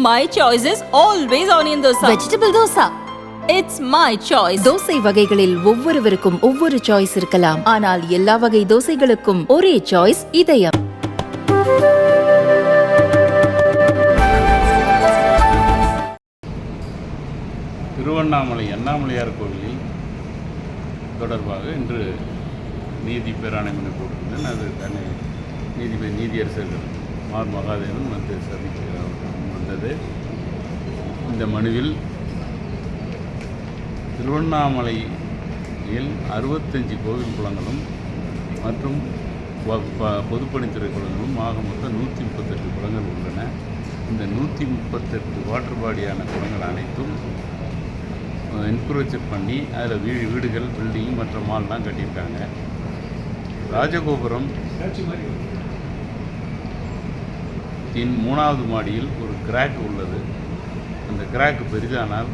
My choice is always onion dosa. Vegetable dosa It's my choice. Dosa வகைகளில் ஒவ்வொருவருக்கும் ஒவ்வொரு choice இருக்கலாம் ஆனால் எல்லா வகை தோசைகளுக்கும் ஒரே சாய்ஸ் இதயம் திருவண்ணாமலை அண்ணாமலையார் கோவிலில் தொடர்பாக இன்று நீதி பேராணை மனு போட்டிருந்தேன் அது தன்னை நீதிபதி நீதியரசர்கள் மார் மகாதேவன் வந்து சந்திக்க வந்தது. இந்த மனுவில் திருவண்ணாமலையில் அறுபத்தஞ்சு கோவில் குளங்களும் மற்றும் ப- பொதுப்பணித்துறை குளங்களும் ஆக மொத்தம் நூற்றி முப்பத்தெட்டு குளங்கள் உள்ளன. இந்த நூற்றி முப்பத்தெட்டு வாட்டர் பாடியான குளங்கள் அனைத்தும் என்குரேச்சர் பண்ணி அதில் வீடு வீடுகள் பில்டிங் மற்ற மால்லாம் கட்டியிருக்காங்க. ராஜகோபுரம் இன் மூணாவது மாடியில் ஒரு கிராக் உள்ளது. அந்த கிராக் பெரிதானால்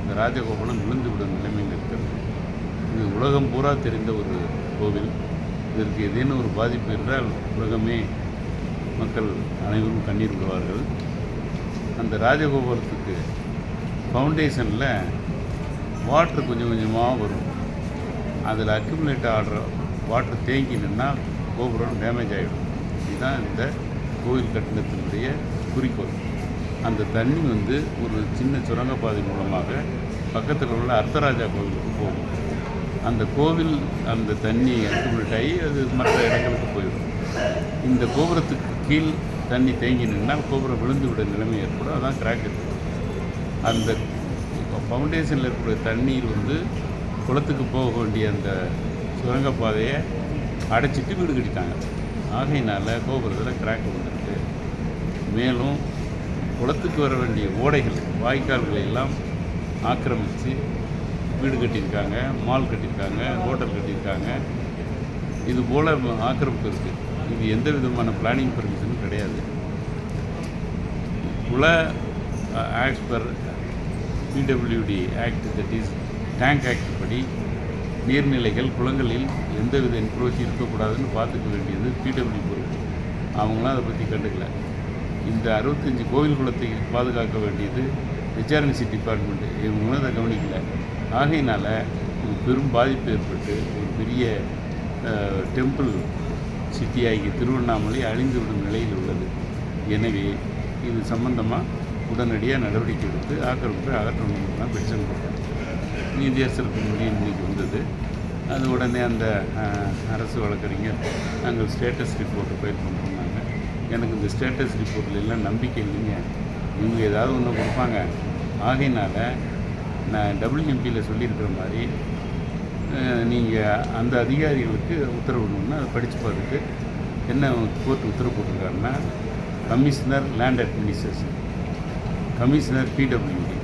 இந்த ராஜகோபுரம் விழுந்துவிடும் நிலைமையில் இருக்கிறது. இது உலகம் பூரா தெரிந்த ஒரு கோவில். இதற்கு ஏதேனும் ஒரு பாதிப்பு என்றால் உலகமே மக்கள் அனைவரும் கண்ணீர் விடுவார்கள். அந்த ராஜகோபுரத்துக்கு ஃபவுண்டேஷனில் வாட்ரு கொஞ்சம் கொஞ்சமாக வரும். அதில் அக்யூமுலேட் ஆடுற வாட்டர் தேங்கி நின்னா கோபுரம் டேமேஜ் ஆகிடும். இதுதான் இந்த கோவில் கட்டினத்தினுடைய குறிக்கோள். அந்த தண்ணி வந்து ஒரு சின்ன சுரங்கப்பாதை மூலமாக பக்கத்தில் உள்ள அர்த்தராஜா கோவிலுக்கு போகும். அந்த கோவில் அந்த தண்ணி அக்யூமுலேட் ஆகி அது மற்ற இடங்களுக்கு போயிடும். இந்த கோபுரத்துக்கு கீழ் தண்ணி தேங்கி நின்னால் கோபுரம் விழுந்து விட நிலைமை ஏற்படும். அதான் கிராக் இருக்குது அந்த இப்போ ஃபவுண்டேஷனில் இருக்கக்கூடிய தண்ணீர் வந்து குளத்துக்கு போக வேண்டிய அந்த சுரங்கப்பாதையை அடைச்சிட்டு வீடு கட்டிட்டாங்க. ஆகையினால் கோபுரத்தில் கிராக் வந்துருக்கு. மேலும் குளத்துக்கு வர வேண்டிய ஓடைகள் வாய்க்கால்களை எல்லாம் ஆக்கிரமித்து வீடு கட்டியிருக்காங்க மால் கட்டியிருக்காங்க ஹோட்டல் கட்டியிருக்காங்க. இது போல் ஆக்கிரமிப்பு இருக்குது இது எந்த விதமான பிளானிங் பெர்மிஷனும் கிடையாது. குல act per PWD act that is tank act படி நீர்நிலைகள் குளங்களில் எந்தவித என்க்ரோச்சி இருக்கக்கூடாதுன்னு பார்த்துக்க வேண்டியது பிடபிள்யூ பொறுப்பு அவங்களாம் அதை பற்றி கண்டுக்கல. இந்த அறுபத்தஞ்சு கோவில் குளத்தை பாதுகாக்க வேண்டியது ஹெச்ஆர்என்சி டிபார்ட்மெண்ட்டு இவங்களும் அதை கவனிக்கல. ஆகையினால் ஒரு பெரும் பாதிப்பு ஏற்பட்டு ஒரு பெரிய டெம்பிள் சிட்டியாகி திருவண்ணாமலை அழிந்து விடும் நிலையில் உள்ளது. எனவே இது சம்பந்தமாக உடனடியாக நடவடிக்கை எடுத்து ஆக்கிரமிப்பை அகற்றணும் தான் பிரச்சனை போட்டேன் நீதியரசருக்கு முடியும் இன்றைக்கி வந்தது. அது உடனே அந்த அரசு வழக்கறிஞர் நாங்கள் ஸ்டேட்டஸ் ரிப்போர்ட்டை ஃபைல் பண்ணுறோம்னாங்க எனக்கு இந்த ஸ்டேட்டஸ் ரிப்போர்ட்டில் எல்லாம் நம்பிக்கை இல்லைங்க. இவங்க ஏதாவது ஒன்று கொடுப்பாங்க. ஆகையினால் நான் டபிள்யூஎம்பியில் சொல்லியிருக்கிற மாதிரி நீங்கள் அந்த அதிகாரிகளுக்கு உத்தரவிடணும்னா அதை படித்து பார்த்துட்டு என்ன கோர்ட் உத்தரவு போட்டிருக்காருன்னா commissioner land administration commissioner PWD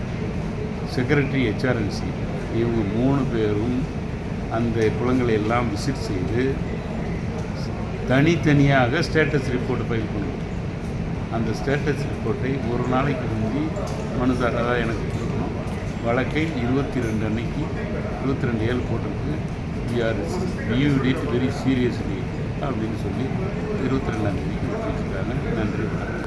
secretary HRNC இவங்க மூணு பேரும் அந்த குளங்களை எல்லாம் விசிட் செய்து தனித்தனியாக ஸ்டேட்டஸ் ரிப்போர்ட் ஃபைல் பண்ணுவோம் அந்த ஸ்டேட்டஸ் ரிப்போர்ட்டை ஒரு நாளைக்கு முந்தி மனுதாரராக எனக்கு கொடுக்கணும். வழக்கை இருபத்தி ரெண்டு அன்னைக்கு இருபத்தி ரெண்டு ஏழு போட்டிருக்கு we are viewed it very seriously அப்படின்னு சொல்லி இருபத்தி ரெண்டாம் தேதிக்கு வச்சுருக்காங்க நன்றி வணக்கம்.